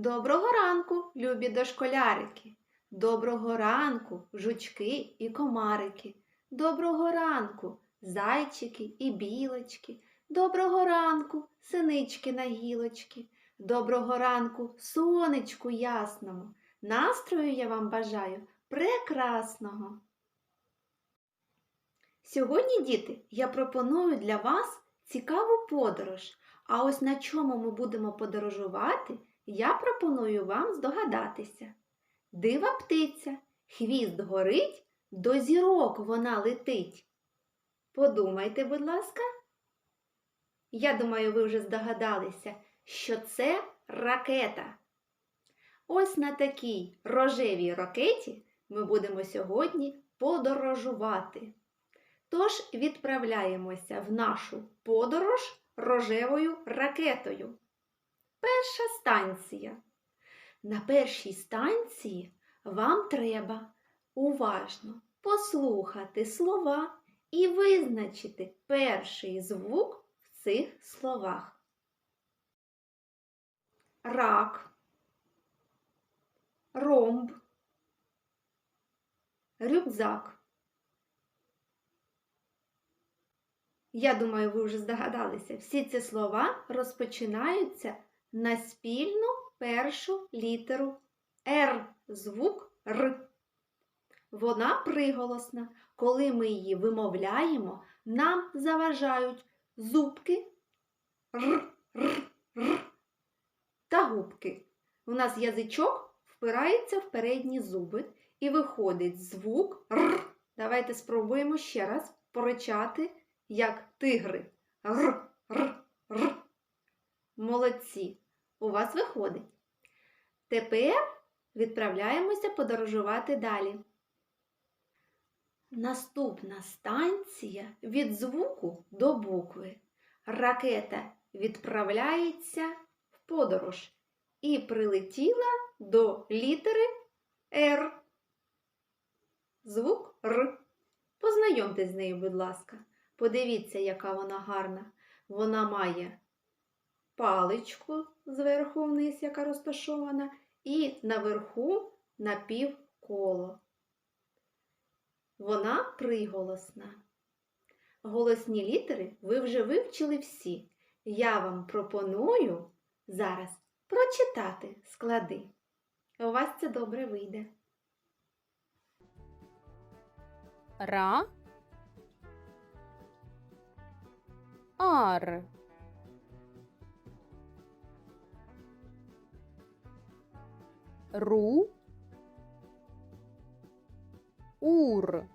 Доброго ранку, любі дошколярики. Доброго ранку, жучки і комарики. Доброго ранку, зайчики і білочки. Доброго ранку, синички на гілочки. Доброго ранку, сонечку ясному. Настрою я вам бажаю прекрасного. Сьогодні, діти, я пропоную для вас цікаву подорож. А ось на чому ми будемо подорожувати, я пропоную вам здогадатися. Дива птиця, хвіст горить, до зірок вона летить. Подумайте, будь ласка. Я думаю, ви вже здогадалися, що це ракета. Ось на такій рожевій ракеті ми будемо сьогодні подорожувати. Тож відправляємося в нашу подорож рожевою ракетою. Перша станція. На першій станції вам треба уважно послухати слова і визначити перший звук в цих словах. Рак, ромб, рюкзак. Я думаю, ви вже здогадалися, всі ці слова розпочинаються на спільну першу літеру Р, звук Р. Вона приголосна. Коли ми її вимовляємо, нам заважають зубки Р, Р, Р та губки. У нас язичок впирається в передні зуби і виходить звук Р. Давайте спробуємо ще раз поричати як тигри. Р, р. Молодці. У вас виходить. Тепер відправляємося подорожувати далі. Наступна станція від звуку до букви. Ракета відправляється в подорож і прилетіла до літери Р. Звук Р. Познайомтесь з нею, будь ласка. Подивіться, яка вона гарна. Вона має паличку зверху вниз, яка розташована, і наверху напівколо. Вона приголосна. Голосні літери ви вже вивчили всі. Я вам пропоную зараз прочитати склади. У вас це добре вийде. Ра. Ар. Ру. Ур.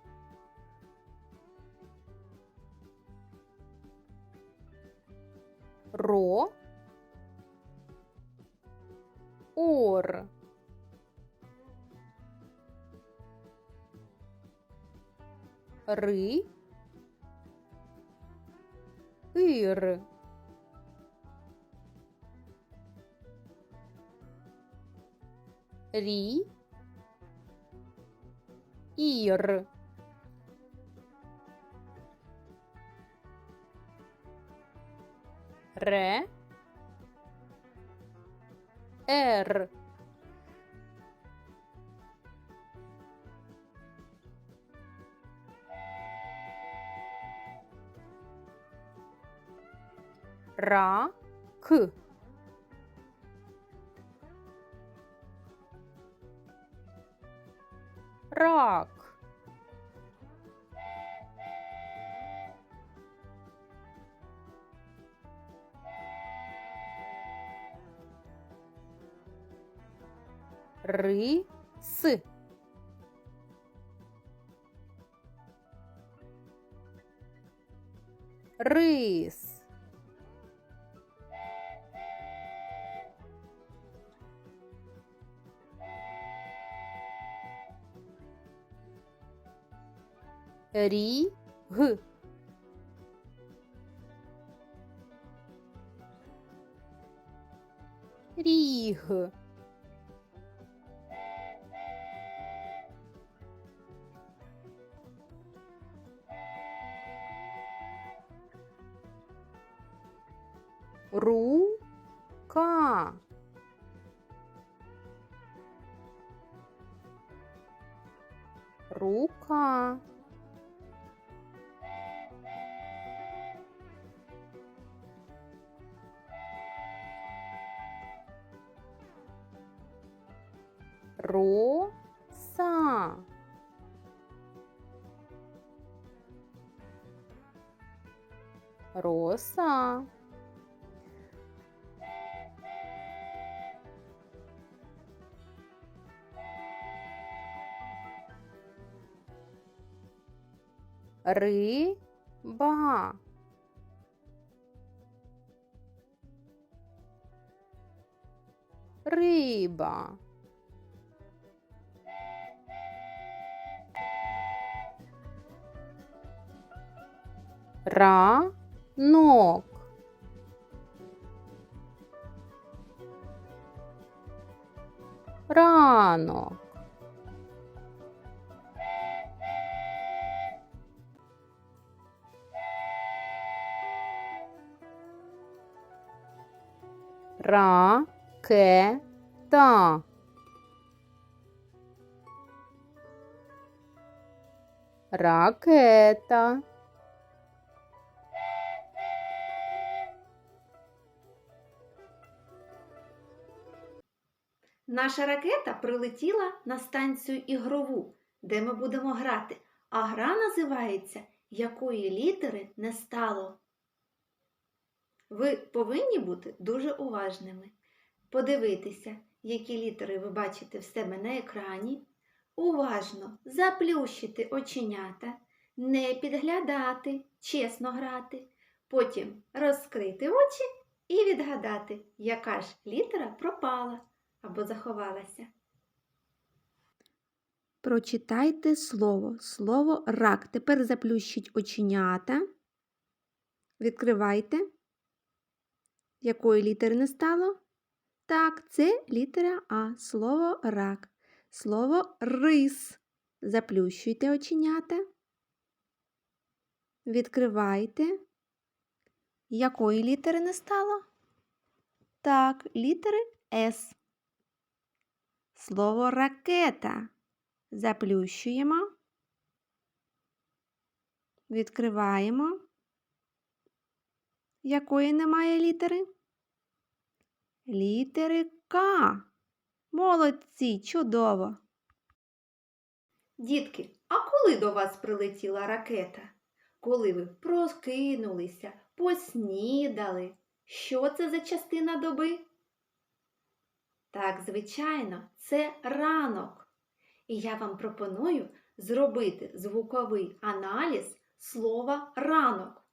Ро. Ор. Ри. Ир. Ри. Ир. Ре. Р. Ра. К. Рак. Ры. Ри. Г. Ріг. Рука. Роса. Роса. Риба. Риба. Ранок. Ранок. Ракета. Ракета. Наша ракета прилетіла на станцію ігрову, де ми будемо грати, а гра називається Якої літери не стало. Ви повинні бути дуже уважними, подивитися, які літери ви бачите в себе на екрані, уважно заплющити оченята, не підглядати, чесно грати, потім розкрити очі і відгадати, яка ж літера пропала або заховалася. Прочитайте слово, слово рак. Тепер заплющіть оченята. Відкривайте. Якої літери не стало? Так, це літера А. Слово рак. Слово рис. Заплющуйте оченята. Відкривайте. Якої літери не стало? Так, літери С. Слово ракета. Заплющуємо. Відкриваємо. Якої немає літери? Літери К. Молодці, чудово. Дітки, а коли до вас прилетіла ракета? Коли ви прокинулися, поснідали? Що це за частина доби? Так, звичайно, це ранок. І я вам пропоную зробити звуковий аналіз слова ранок.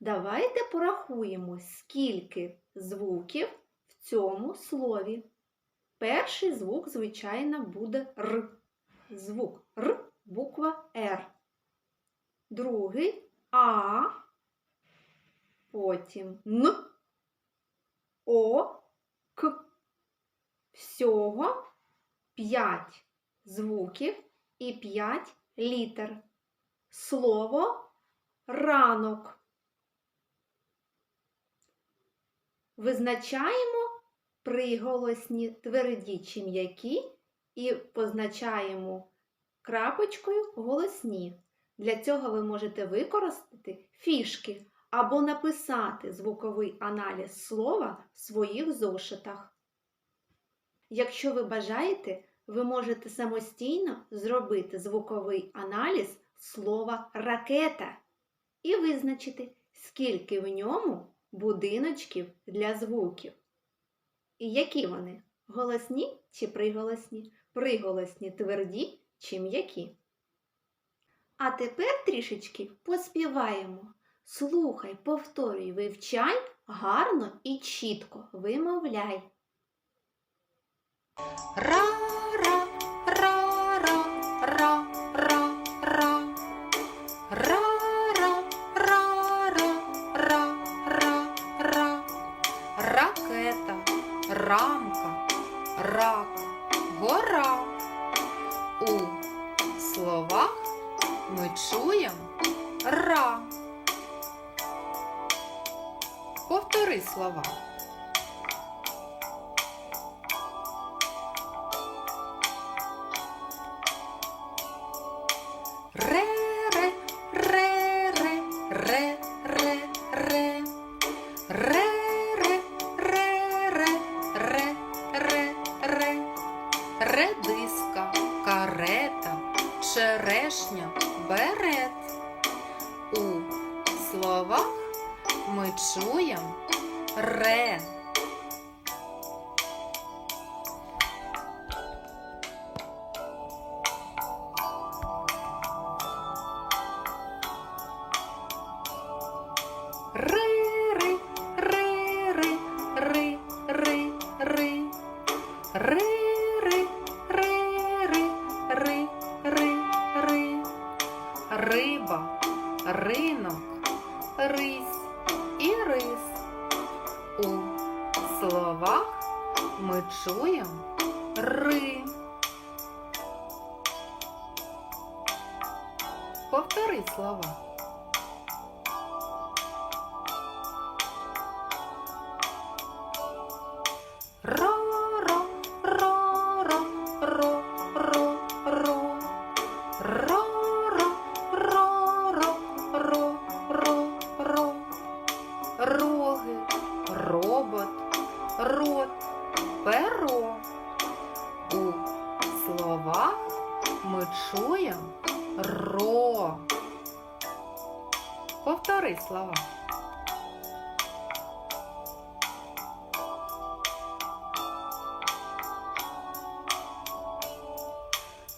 Давайте порахуємо, скільки звуків в цьому слові. Перший звук, звичайно, буде Р. Звук Р, буква Р. Другий А, потім Н, О, К. Всього 5 звуків і 5 літер. Слово ранок. Визначаємо приголосні тверді чи м'які і позначаємо крапочкою голосні. Для цього ви можете використати фішки або написати звуковий аналіз слова в своїх зошитах. Якщо ви бажаєте, ви можете самостійно зробити звуковий аналіз слова ракета і визначити, скільки в ньому будиночків для звуків. І які вони? Голосні чи приголосні? Приголосні тверді чи м'які? А тепер трішечки поспіваємо. Слухай, повторюй, вивчай, гарно і чітко вимовляй. Ракета, рамка, рак, гора. У словах ми чуємо ра. Повтори слова. Ре-ре, ре-ре, ре-ре, ре. Ре-ре, ре-ре, ре-ре, ре. Редиска, карета, черешня, берет. У словах ми чуємо ре. Ро, ро. Роги, робот, рот, перо. У словах ми чуємо ро. Повтори слова.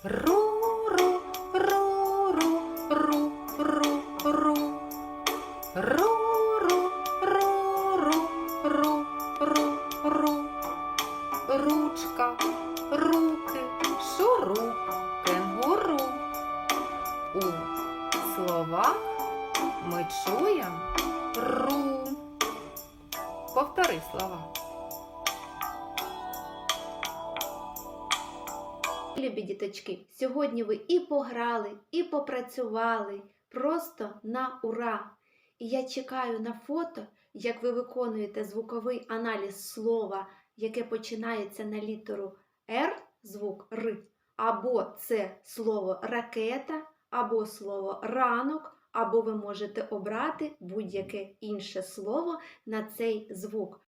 Ру, Повтори слова. Любі діточки, сьогодні ви і пограли, і попрацювали просто на ура! І я чекаю на фото, як ви виконуєте звуковий аналіз слова, яке починається на літеру Р, звук Р, або це слово ракета, або слово ранок, або ви можете обрати будь-яке інше слово на цей звук.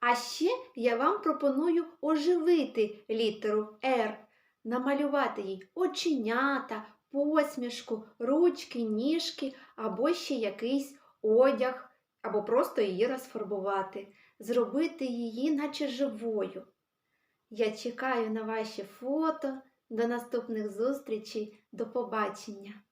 А ще я вам пропоную оживити літеру Р, намалювати їй оченята, посмішку, ручки, ніжки або ще якийсь одяг, або просто її розфарбувати, зробити її наче живою. Я чекаю на ваші фото. До наступних зустрічей. До побачення!